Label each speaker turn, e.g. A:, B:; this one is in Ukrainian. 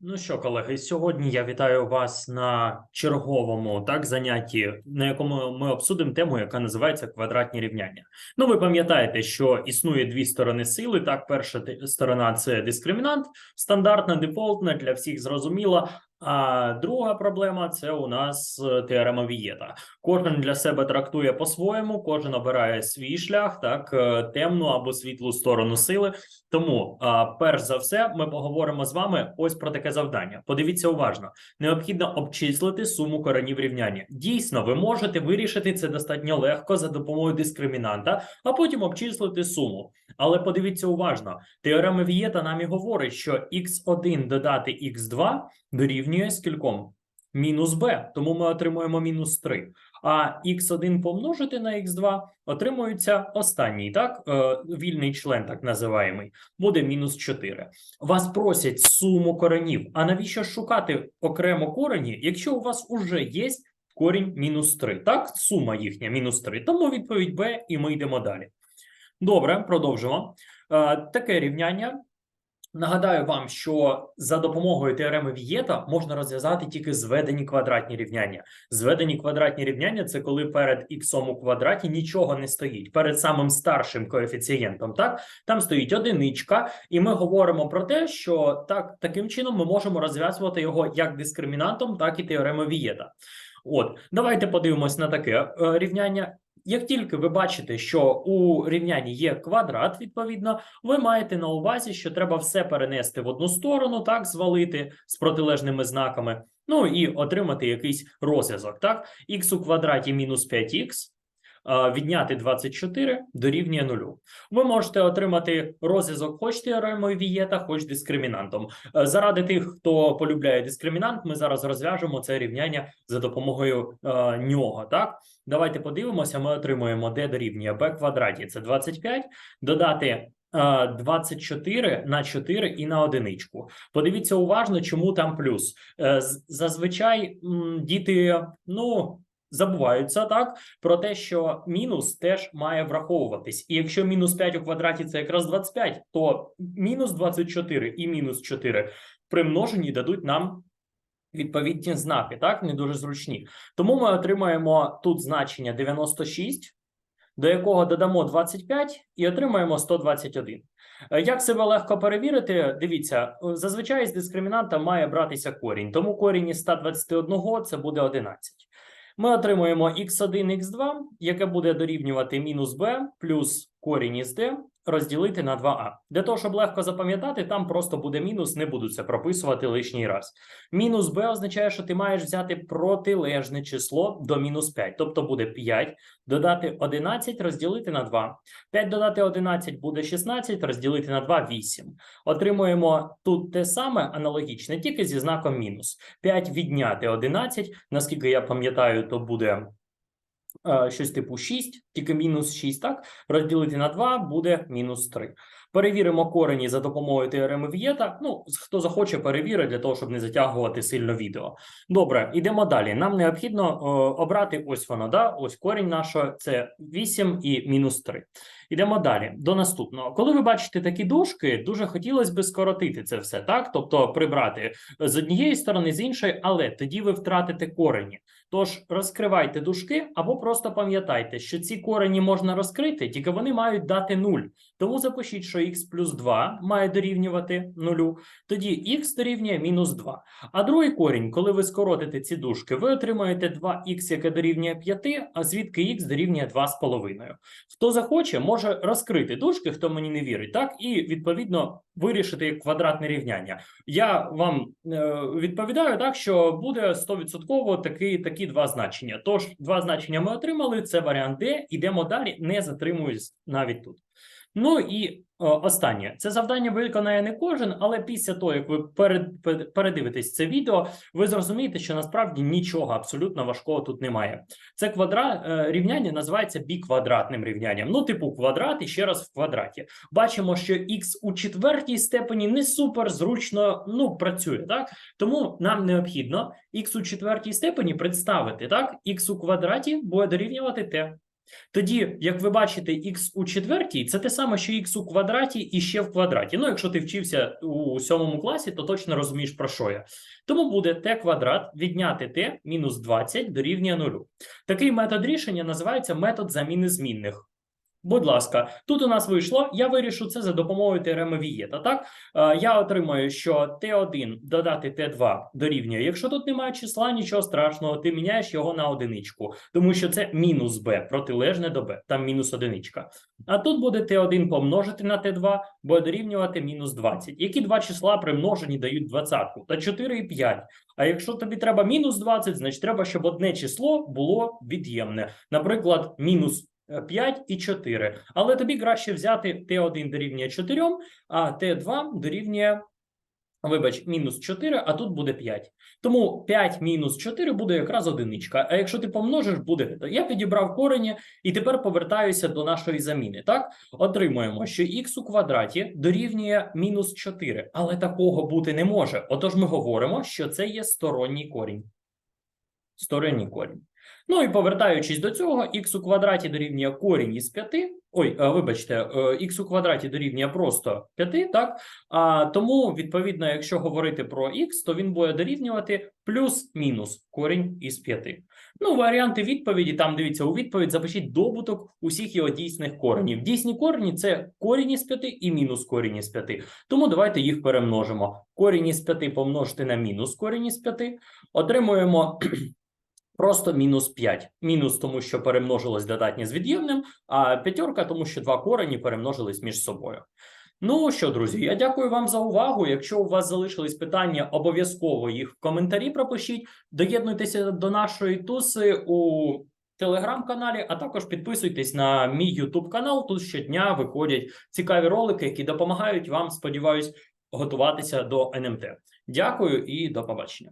A: Ну що, колеги, сьогодні я вітаю вас на черговому так занятті, на якому ми обсудимо тему, яка називається квадратні рівняння. Ну, ви пам'ятаєте, що існує дві сторони сили. Так, перша сторона це дискримінант, стандартна, дефолтна, для всіх зрозуміла. А друга проблема це у нас е, теорема Вієта. Кожен для себе трактує по-своєму, кожен обирає свій шлях, так е, темну або світлу сторону сили. Тому, перш за все, ми поговоримо з вами ось про таке завдання. Подивіться уважно: необхідно обчислити суму коренів рівняння. Дійсно, ви можете вирішити це достатньо легко за допомогою дискримінанта, а потім обчислити суму. Але подивіться уважно: теорема Вієта нам і говорить, що x1 додати x2 дорівнює скільком? Мінус b, тому ми отримуємо мінус 3. А x1 помножити на x2 отримується останній, так? Е, вільний член, так називаємий, буде мінус 4. Вас просять суму коренів. А навіщо шукати окремо корені, якщо у вас уже є корінь мінус 3? Так, сума їхня мінус 3. Тому відповідь Б, і ми йдемо далі. Добре, продовжимо. Е, таке рівняння. Нагадаю вам, що за допомогою теореми Вієта можна розв'язати тільки зведені квадратні рівняння. Зведені квадратні рівняння це коли перед х у квадраті нічого не стоїть. Перед самим старшим коефіцієнтом, так там стоїть одиничка, і ми говоримо про те, що так таким чином ми можемо розв'язувати його як дискримінантом, так і теоремою Вієта. От, давайте подивимось на таке е, рівняння. Як тільки ви бачите, що у рівнянні є квадрат, відповідно, ви маєте на увазі, що треба все перенести в одну сторону, так, звалити з протилежними знаками, ну і отримати якийсь розв'язок. Так, х у квадраті мінус 5х. А, Відняти 24 дорівнює нулю. Ви можете отримати розв'язок хоч теоремою Вієта, хоч дискримінантом. Е, Заради тих, хто полюбляє дискримінант, ми зараз розв'яжемо це рівняння за допомогою е, нього. Так, давайте подивимося. Ми отримуємо d дорівнює b квадраті. Це 25, додати е, 24 на 4 і на одиничку. Подивіться уважно, чому там плюс. Е, Зазвичай діти, ну. Забуваються так про те, що мінус теж має враховуватись. І якщо мінус 5 у квадраті це якраз 25, то мінус 24 і мінус 4 при множенні дадуть нам відповідні знаки, так не дуже зручні. Тому ми отримаємо тут значення 96, до якого додамо 25 і отримаємо 121. Е, Як себе легко перевірити? Дивіться, е, зазвичай з дискримінанта має братися корінь, тому корінь із 121 це буде 11. Ми отримуємо x1, x2, яке буде дорівнювати мінус b плюс корінь із d розділити на 2а. Для того, щоб легко запам'ятати, там просто буде мінус, не буду це прописувати лишній раз. Мінус b означає, що ти маєш взяти протилежне число до мінус 5, тобто буде 5, додати 11, розділити на 2. 5 додати 11 буде 16, розділити на 2 – 8. Отримуємо тут те саме аналогічне, тільки зі знаком мінус. 5 відняти 11, наскільки я пам'ятаю, то буде щось типу 6, тільки мінус 6, так? Розділити на 2 буде мінус 3. Перевіримо корені за допомогою теореми В'єта. Ну, хто захоче, перевірить для того, щоб не затягувати сильно відео. Добре, йдемо далі. Нам необхідно е, обрати ось воно, да? ось корінь нашого, це 8 і мінус 3. Ідемо далі до наступного. Коли ви бачите такі дужки, дуже хотілося би скоротити це все, так? Тобто прибрати з однієї сторони, з іншої, але тоді ви втратите корені. Тож розкривайте дужки або просто пам'ятайте, що ці корені можна розкрити, тільки вони мають дати 0. Тому запишіть, що х плюс 2 має дорівнювати 0, тоді х дорівнює мінус 2. А другий корінь, коли ви скоротите ці дужки, ви отримаєте 2х, яке дорівнює 5, а звідки х дорівнює 2,5. Хто захоче, може розкрити дужки, хто мені не вірить, так, і відповідно вирішити квадратне рівняння. Я вам е, відповідаю так, що буде 100% такі, такі два значення. Тож, два значення ми отримали, це варіант Д. Ідемо далі, не затримуюсь навіть тут. Ну і о, останнє. Це завдання виконає не кожен, але після того, як ви перед, перед- передивитесь це відео, ви зрозумієте, що насправді нічого абсолютно важкого тут немає. Це квадрат е, рівняння називається біквадратним рівнянням. Ну, типу, квадрат і ще раз в квадраті. Бачимо, що х у четвертій степені не супер зручно ну, працює, так? Тому нам необхідно х у четвертій степені представити, так? х у квадраті буде дорівнювати t. Тоді, як ви бачите, х у четвертій це те саме, що х у квадраті і ще в квадраті. Ну, якщо ти вчився у сьомому класі, то точно розумієш про що я. Тому буде t квадрат відняти t мінус 20 дорівнює нулю. Такий метод рішення називається метод заміни змінних. Будь ласка, тут у нас вийшло. Я вирішу це за допомогою теореми Вієта. Так Е, я отримаю, що t1 додати t2 дорівнює. Якщо тут немає числа, нічого страшного, ти міняєш його на одиничку, тому що це мінус b, протилежне до b, там мінус одиничка. А тут буде t1 помножити на t2, буде дорівнювати мінус 20. Які два числа примножені дають двадцятку? Та 4 і 5. А якщо тобі треба мінус 20, значить треба, щоб одне число було від'ємне. Наприклад, мінус 5 і 4. Але тобі краще взяти t1 дорівнює 4, а t2 дорівнює, вибач, мінус 4, а тут буде 5. Тому 5 мінус 4 буде якраз одиничка. А якщо ти помножиш, буде. Я підібрав корені і тепер повертаюся до нашої заміни. Так, отримуємо, що х у квадраті дорівнює мінус 4, але такого бути не може. Отож, ми говоримо, що це є сторонній корінь. Сторонній корінь. Ну і повертаючись до цього, х у квадраті дорівнює корінь із 5. Ой, е, вибачте, е, х у квадраті дорівнює просто 5, так? А тому, відповідно, якщо говорити про х, то він буде дорівнювати плюс-мінус корінь із 5. Ну, варіанти відповіді, там дивіться, у відповідь запишіть добуток усіх його дійсних коренів. Дійсні корені це корінь із 5 і мінус корінь із 5. Тому давайте їх перемножимо. Корінь із 5 помножити на мінус корінь із 5. Отримуємо Просто мінус 5. Мінус, тому що перемножилось додатнє з від'ємним, а п'ятерка, тому що два корені перемножились між собою. Ну що, друзі, я дякую вам за увагу. Якщо у вас залишились питання, обов'язково їх в коментарі пропишіть. Доєднуйтеся до нашої туси у телеграм-каналі, а також підписуйтесь на мій YouTube канал. Тут щодня виходять цікаві ролики, які допомагають вам, сподіваюсь, готуватися до НМТ. Дякую і до побачення.